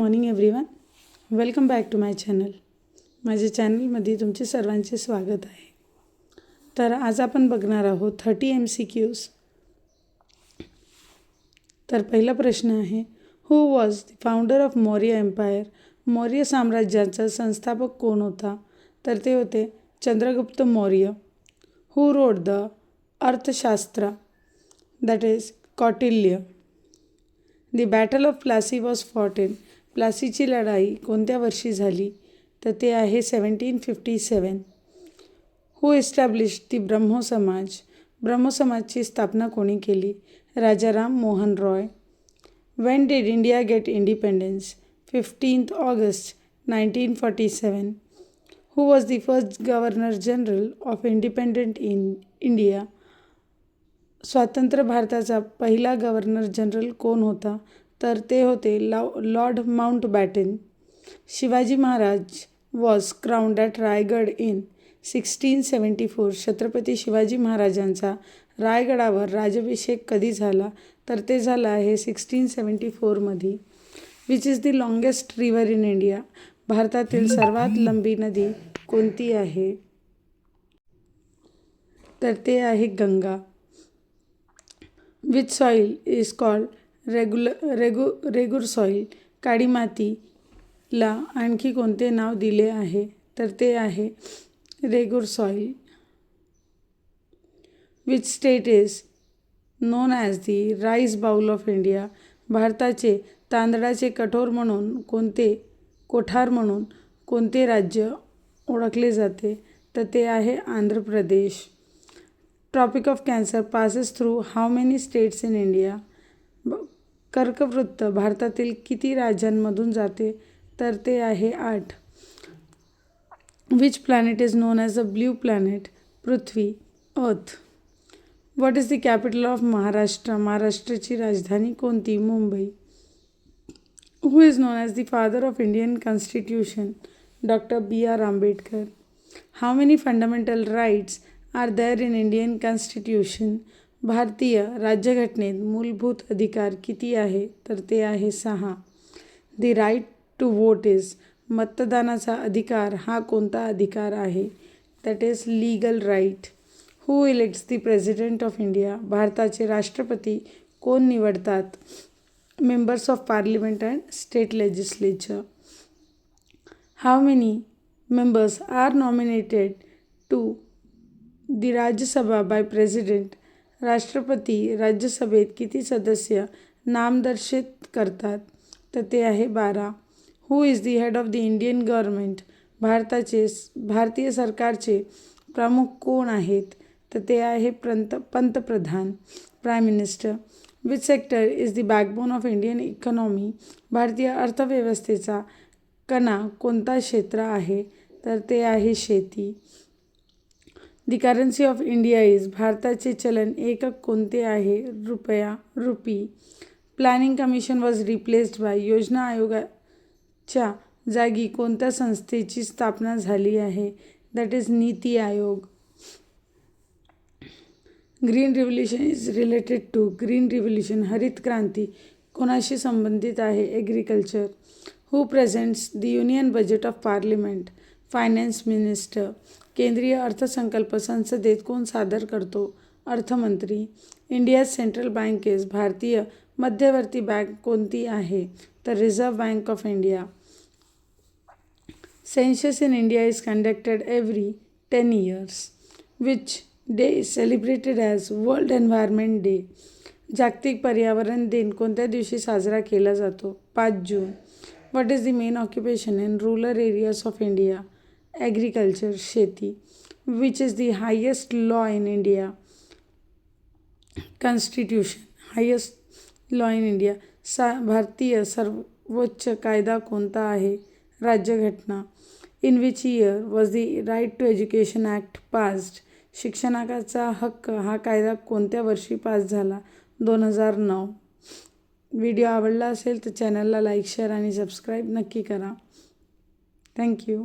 Morning everyone welcome back to my channel माझ्या चॅनलमध्ये तुमचे सर्वांचे स्वागत आहे. तर आज आपण बघणार आहोत थर्टी एम सी क्यूज तर पहिला प्रश्न आहे who was the founder of Maurya empire Maurya साम्राज्याचा संस्थापक कोण होता? तर ते होते Chandragupta Maurya. Who wrote the Arthashastra? That is Kautilya. The battle of Plassey was fought in प्लासीची लढाई कोणत्या वर्षी झाली? तर ते आहे seventeen fifty seven who establish the Brahmo Samaj Brahmo समाजची स्थापना कोणी केली? Raja Ram Mohan Roy. When did India get independence fifteenth August nineteen forty seven who was the first governor general of independent in India स्वातंत्र्य भारताचा पहिला governor general कोण होता? तर ते होते law lord Mountbatten Shivaji Maharaj was crowned at Raigad in sixteen seventy four Chhatrapati Shivaji महाराजांचा रायगडावर राजाभिषेक कधी झाला? तर ते झालं आहे सिक्स्टीन सेवन्टी फोरमध्ये which is the longest river in India भारतातील सर्वात लंबी नदी कोणती आहे? तर ते आहे Ganga. Which soil is called regular रेगु regur soil काळी मातीला आणखी कोणते नाव दिले आहे? तर ते आहे regur soil which state is known as the rice bowl of India भारताचे तांदळाचे कठोर म्हणून कोणते कोठार म्हणून कोणते राज्य ओळखले जाते? तर ते आहे Andhra Pradesh. Tropic of cancer passes through how many states in India कर्कवृत्त. भारतातील किती राज्यांमधून जाते? तर ते आहे आठ. Which planet is known as a blue planet Prithvi. Earth what is the capital of Maharashtra महाराष्ट्राची राजधानी कोणती? Mumbai. Who is known as the father of Indian constitution doctor B R Ambedkar how many fundamental rights are there in Indian constitution भारतीय राज्यघटनेत मूलभूत अधिकार किती आहे? तर ते आहे सहा. The right to vote is मतदानाचा अधिकार हा कोणता अधिकार आहे? That is legal right who elects the president of India भारताचे राष्ट्रपती कोण निवडतात? Members of parliament and state legislature how many members are nominated to the Rajya Sabha by president राष्ट्रपती राज्यसभेत किती सदस्य नामदर्शित करतात? तर ते आहे बारा. Who is the head of the Indian government भारताचे भारतीय सरकारचे प्रमुख कोण आहेत? तर ते आहे पंत पंतप्रधान prime minister which sector is the backbone of Indian economy भारतीय अर्थव्यवस्थेचा कणा कोणता क्षेत्र आहे? तर ते आहे शेती. The currency of India is भारताचे चलन एकक कोणते आहे? रुपया rupee. Planning commission was replaced by योजना आयोगाच्या जागी कोणत्या संस्थेची स्थापना झाली आहे? That is NITI Aayog. Green revolution is related to green revolution हरित क्रांती. कोणाशी संबंधित आहे agriculture who presents the union budget of parliament finance minister केंद्रीय अर्थसंकल्प संसदेत कोण सादर करतो? अर्थमंत्री इंडिया सेंट्रल बँकेज भारतीय मध्यवर्ती बँक कोणती आहे? तर reserve bank of India. Census in India is conducted every ten years which day is celebrated as world environment day. जागतिक पर्यावरण दिन कोणत्या दिवशी साजरा केला जातो? पाच जून. What is the main occupation in rural areas of India? Agriculture शेती which is the highest law in India constitution highest law in India सा भारतीय सर्वोच्च कायदा कोणता आहे राज्यघटना in which year was the right to education act passed शिक्षणाचा हक्क हा कायदा कोणत्या वर्षी पास झाला? दोन हजार नऊ. व्हिडिओ आवडला असेल तर चॅनलला लाईक शेअर आणि सबस्क्राईब नक्की करा. थँक्यू